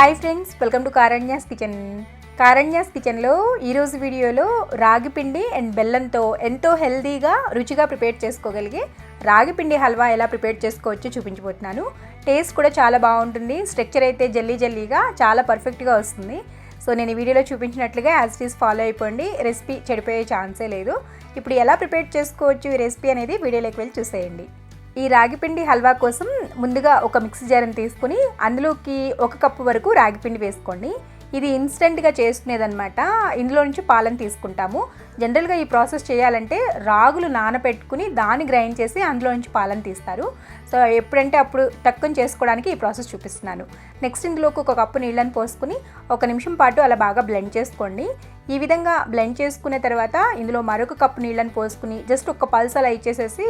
Hi friends welcome to Karanya's kitchen Karanya's కిచెన్లో ఈరోజు వీడియోలో రాగి పిండి అండ్ బెల్లంతో ఎంతో హెల్దీగా రుచిగా ప్రిపేర్ చేసుకోగలిగే రాగి పిండి హల్వా ఎలా ప్రిపేర్ చేసుకోవచ్చో చూపించబోతున్నాను. టేస్ట్ కూడా చాలా బాగుంటుంది స్ట్రక్చర్ అయితే జల్లీ జల్లీగా చాలా పర్ఫెక్ట్గా వస్తుంది. సో నేను ఈ వీడియోలో చూపించినట్లుగా యాజ్ ఇట్ ఈస్ ఫాలో అయిపోండి రెసిపీ చెడిపోయే ఛాన్సే లేదు. ఇప్పుడు ఎలా ప్రిపేర్ చేసుకోవచ్చు ఈ రెసిపీ అనేది వీడియోలోకి వెళ్ళి చూసేయండి. ఈ రాగిపిండి హల్వా కోసం ముందుగా ఒక మిక్సీ జార్ని తీసుకుని అందులోకి ఒక కప్పు వరకు రాగిపిండి వేసుకోండి. ఇది ఇన్స్టెంట్గా చేసుకునేదనమాట ఇందులో నుంచి పాలను తీసుకుంటాము. జనరల్గా ఈ ప్రాసెస్ చేయాలంటే రాగులు నానబెట్టుకుని దాన్ని గ్రైండ్ చేసి అందులో నుంచి పాలను తీస్తారు. సో ఎప్పుడంటే అప్పుడు టక్కుని చేసుకోవడానికి ఈ ప్రాసెస్ చూపిస్తున్నాను. నెక్స్ట్ ఇందులోకి ఒక కప్పు నీళ్ళని పోసుకుని ఒక నిమిషం పాటు అలా బాగా బ్లెండ్ చేసుకోండి. ఈ విధంగా బ్లెండ్ చేసుకున్న తర్వాత ఇందులో మరొక కప్పు నీళ్ళని పోసుకుని జస్ట్ ఒక పల్స్ అలా ఇచ్చేసేసి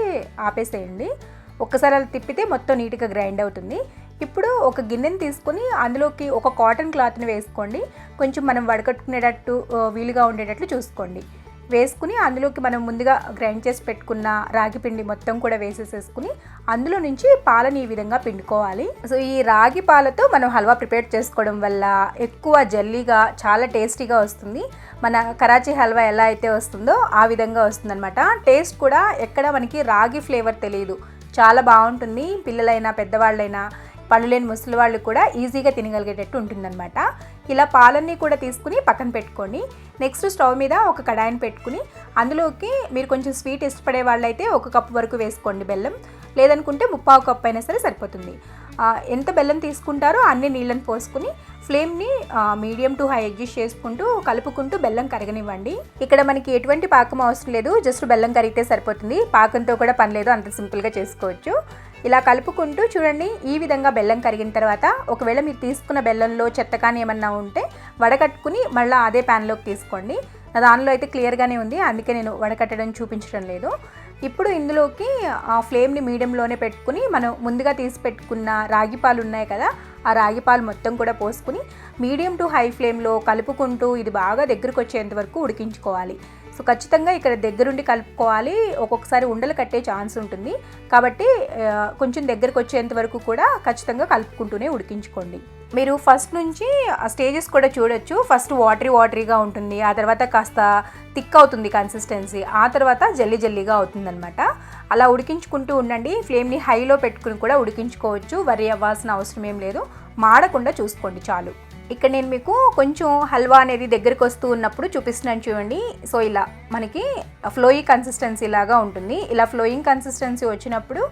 ఆపేసేయండి. ఒక్కసారి అలా తిప్పితే మొత్తం నీట్గా గ్రైండ్ అవుతుంది. ఇప్పుడు ఒక గిన్నెని తీసుకొని అందులోకి ఒక కాటన్ క్లాత్ని వేసుకోండి. కొంచెం మనం వడకట్టుకునేటట్టు వీలుగా ఉండేటట్లు చూసుకోండి. వేసుకుని అందులోకి మనం ముందుగా గ్రైండ్ చేసి పెట్టుకున్న రాగి పిండి మొత్తం కూడా వేసేసేసుకుని అందులో నుంచి పాలని ఈ విధంగా పిండుకోవాలి. సో ఈ రాగి పాలతో మనం హల్వా ప్రిపేర్ చేసుకోవడం వల్ల ఎక్కువ జల్లీగా చాలా టేస్టీగా వస్తుంది. మన కరాచీ హల్వా ఎలా అయితే వస్తుందో ఆ విధంగా వస్తుందన్నమాట. టేస్ట్ కూడా ఎక్కడ మనకి రాగి ఫ్లేవర్ తెలియదు చాలా బాగుంటుంది. పిల్లలైనా పెద్దవాళ్ళైనా పళ్ళు లేని ముసలి వాళ్ళు కూడా ఈజీగా తినగలిగేటట్టు ఉంటుందన్నమాట. ఇలా పాలన్నీ కూడా తీసుకుని పక్కన పెట్టుకోండి. నెక్స్ట్ స్టవ్ మీద ఒక కడాయిని పెట్టుకుని అందులోకి మీరు కొంచెం స్వీట్ ఇష్టపడే వాళ్ళైతే ఒక కప్పు వరకు వేసుకోండి బెల్లం. లేదనుకుంటే ముప్పావు కప్పు అయినా సరే సరిపోతుంది. ఎంత బెల్లం తీసుకుంటారో అన్ని నీళ్ళని పోసుకుని ఫ్లేమ్ని మీడియం టు హై అడ్జస్ట్ చేసుకుంటూ కలుపుకుంటూ బెల్లం కరగనివ్వండి. ఇక్కడ మనకి ఎటువంటి పాకం అవసరం లేదు జస్ట్ బెల్లం కరిగితే సరిపోతుంది. పాకంతో కూడా పని లేదు అంత సింపుల్గా చేసుకోవచ్చు. ఇలా కలుపుకుంటూ చూడండి ఈ విధంగా బెల్లం కరిగిన తర్వాత ఒకవేళ మీరు తీసుకున్న బెల్లంలో చెత్త కానీ ఏమన్నా ఉంటే వడకట్టుకుని మళ్ళీ అదే ప్యాన్లోకి తీసుకోండి. నా దానిలో అయితే క్లియర్గానే ఉంది అందుకే నేను వడకట్టడం చూపించడం లేదు. ఇప్పుడు ఇందులోకి ఆ ఫ్లేమ్ని మీడియంలోనే పెట్టుకుని మనం ముందుగా తీసి పెట్టుకున్న రాగి పాలు ఉన్నాయి కదా ఆ రాగి పాలు మొత్తం కూడా పోసుకుని మీడియం టు హై ఫ్లేమ్లో కలుపుకుంటూ ఇది బాగా దగ్గరకు వచ్చేంత వరకు ఉడికించుకోవాలి. సో ఖచ్చితంగా ఇక్కడ దగ్గరుండి కలుపుకోవాలి. ఒక్కొక్కసారి ఉండలు కట్టే ఛాన్స్ ఉంటుంది. కాబట్టి కొంచెం దగ్గరకు వచ్చేంత వరకు కూడా ఖచ్చితంగా కలుపుకుంటూనే ఉడికించుకోండి. మీరు ఫస్ట్ నుంచి ఆ స్టేజెస్ కూడా చూడొచ్చు. ఫస్ట్ వాటరీ వాటరీగా ఉంటుంది. ఆ తర్వాత కాస్త థిక్ అవుతుంది కన్సిస్టెన్సీ. ఆ తర్వాత జల్లి జల్లీగా అవుతుందన్నమాట. అలా ఉడికించుకుంటూ ఉండండి. ఫ్లేమ్ని హైలో పెట్టుకుని కూడా ఉడికించుకోవచ్చు. వరి అవ్వాల్సిన అవసరం ఏం లేదు. మాడకుండా చూసుకోండి చాలు. ఇక్కడ నేను మీకు కొంచెం హల్వా అనేది దగ్గరికి వస్తూ ఉన్నప్పుడు చూపిస్తున్నాను చూడండి. సో ఇలా మనకి ఫ్లోయింగ్ కన్సిస్టెన్సీ లాగా ఉంటుంది. ఇలా ఫ్లోయింగ్ కన్సిస్టెన్సీ వచ్చినప్పుడు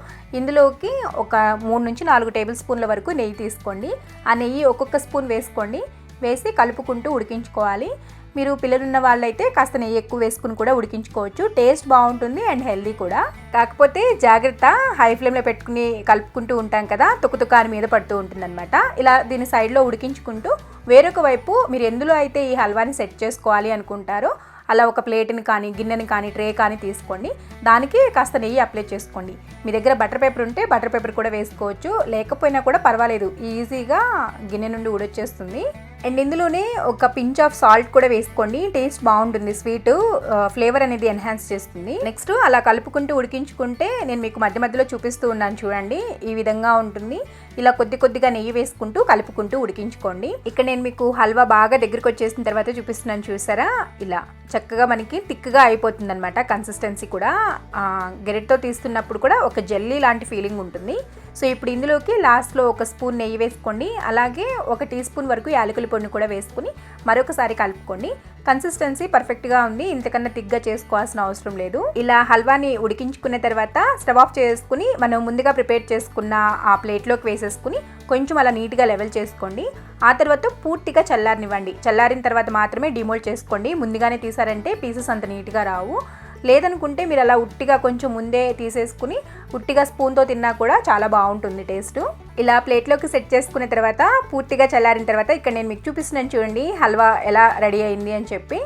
ఇందులోకి ఒక మూడు నుంచి నాలుగు టేబుల్ స్పూన్ల వరకు నెయ్యి తీసుకోండి. ఆ నెయ్యి ఒక్కొక్క స్పూన్ వేసుకోండి. వేసి కలుపుకుంటూ ఉడికించుకోవాలి. మీరు పిల్లలున్న వాళ్ళైతే కాస్త నెయ్యి ఎక్కువ వేసుకుని కూడా ఉడికించుకోవచ్చు. టేస్ట్ బాగుంటుంది అండ్ హెల్దీ కూడా. కాకపోతే జాగ్రత్త హై ఫ్లేమ్లో పెట్టుకుని కలుపుకుంటూ ఉంటాం కదా తుక్కుతుక్క అని మీద పడుతూ ఉంటుందన్నమాట. ఇలా దీని సైడ్లో ఉడికించుకుంటూ వేరొక వైపు మీరు ఎందులో అయితే ఈ హల్వాని సెట్ చేసుకోవాలి అనుకుంటారో అలా ఒక ప్లేట్ని కానీ గిన్నెని కానీ ట్రే కానీ తీసుకోండి. దానికి కాస్త నెయ్యి అప్లై చేసుకోండి. మీ దగ్గర బటర్ పేపర్ ఉంటే బటర్ పేపర్ కూడా వేసుకోవచ్చు. లేకపోయినా కూడా పర్వాలేదు ఈజీగా గిన్నె నుండి ఊడొచ్చేస్తుంది. అండ్ ఇందులోనే ఒక పించ్ ఆఫ్ సాల్ట్ కూడా వేసుకోండి. టేస్ట్ బాగుంటుంది. స్వీట్ ఫ్లేవర్ అనేది ఎన్హాన్స్ చేస్తుంది. నెక్స్ట్ అలా కలుపుకుంటూ ఉడికించుకుంటే నేను మీకు మధ్య మధ్యలో చూపిస్తూ ఉన్నాను చూడండి. ఈ విధంగా ఉంటుంది. ఇలా కొద్ది కొద్దిగా నెయ్యి వేసుకుంటూ కలుపుకుంటూ ఉడికించుకోండి. ఇక్కడ నేను మీకు హల్వా బాగా దగ్గరికి వచ్చేసిన తర్వాత చూపిస్తున్నాను చూసారా? ఇలా చక్కగా మనకి థిక్గా అయిపోతుంది అనమాట కన్సిస్టెన్సీ కూడా. గెరెట్తో తీస్తున్నప్పుడు కూడా ఒక జెల్లీ లాంటి ఫీలింగ్ ఉంటుంది. సో ఇప్పుడు ఇందులోకి లాస్ట్లో ఒక స్పూన్ నెయ్యి వేసుకోండి. అలాగే ఒక టీ స్పూన్ వరకు యాలకుల పొడిని కూడా వేసుకుని మరొకసారి కలుపుకోండి. కన్సిస్టెన్సీ పర్ఫెక్ట్గా ఉంది. ఇంతకన్నా తిగ్గా చేసుకోవాల్సిన అవసరం లేదు. ఇలా హల్వాని ఉడికించుకున్న తర్వాత స్టవ్ ఆఫ్ చేసుకుని మనం ముందుగా ప్రిపేర్ చేసుకున్న ఆ ప్లేట్లోకి వేసేసుకుని కొంచెం అలా నీట్గా లెవెల్ చేసుకోండి. ఆ తర్వాత పూర్తిగా చల్లారనివ్వండి. చల్లారిన తర్వాత మాత్రమే డిమోల్డ్ చేసుకోండి. ముందుగానే తీసారంటే పీసెస్ అంత నీట్గా రావు. లేదనుకుంటే మీరు అలా ఉట్టిగా కొంచెం ముందే తీసేసుకుని ఉట్టిగా స్పూన్తో తిన్నా కూడా చాలా బాగుంటుంది టేస్ట్. ఇలా ప్లేట్లోకి సెట్ చేసుకున్న తర్వాత పూర్తిగా చల్లారిన తర్వాత ఇక్కడ నేను మీకు చూపిస్తున్నాను చూడండి హల్వా ఎలా రెడీ అయింది అని చెప్పి.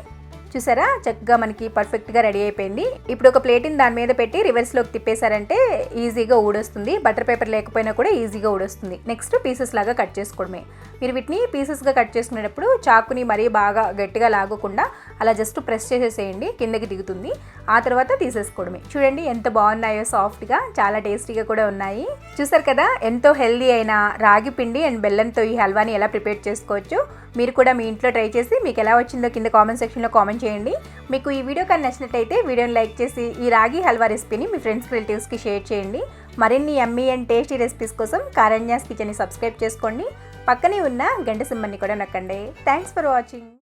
చూసారా? చక్కగా మనకి పర్ఫెక్ట్గా రెడీ అయిపోయింది. ఇప్పుడు ఒక ప్లేట్ని దాని మీద పెట్టి రివర్స్లోకి తిప్పేశారంటే ఈజీగా ఊడొస్తుంది. బటర్ పేపర్ లేకపోయినా కూడా ఈజీగా ఊడొస్తుంది. నెక్స్ట్ పీసెస్ లాగా కట్ చేసుకోవడమే. మీరు వీటిని పీసెస్గా కట్ చేసుకునేటప్పుడు చాకుని మరీ బాగా గట్టిగా లాగకుండా అలా జస్ట్ ప్రెస్ చేసేసేయండి కిందకి దిగుతుంది. ఆ తర్వాత తీసేసుకోవడమే. చూడండి ఎంత బాగున్నాయో సాఫ్ట్గా చాలా టేస్టీగా కూడా ఉన్నాయి. చూసారు కదా ఎంతో హెల్దీ అయిన రాగి పిండి అండ్ బెల్లంతో ఈ హల్వాని ఎలా ప్రిపేర్ చేసుకోవచ్చు? మీరు కూడా మీ ఇంట్లో ట్రై చేసి మీకు ఎలా వచ్చిందో కింద కామెంట్ సెక్షన్లో కామెంట్ చేయండి. మీకు ఈ వీడియో కానీ నచ్చినట్టయితే వీడియోని లైక్ చేసి ఈ రాగి హల్వా రెసిపీని మీ ఫ్రెండ్స్ రిలేటివ్స్కి షేర్ చేయండి. మరిన్ని ఎమ్మీ అండ్ టేస్టీ రెసిపీస్ కోసం కారణ్యాస్ కిచెన్ని సబ్స్క్రైబ్ చేసుకోండి. పక్కనే ఉన్న గంట సింబల్ని కూడా నొక్కండి. Thanks for watching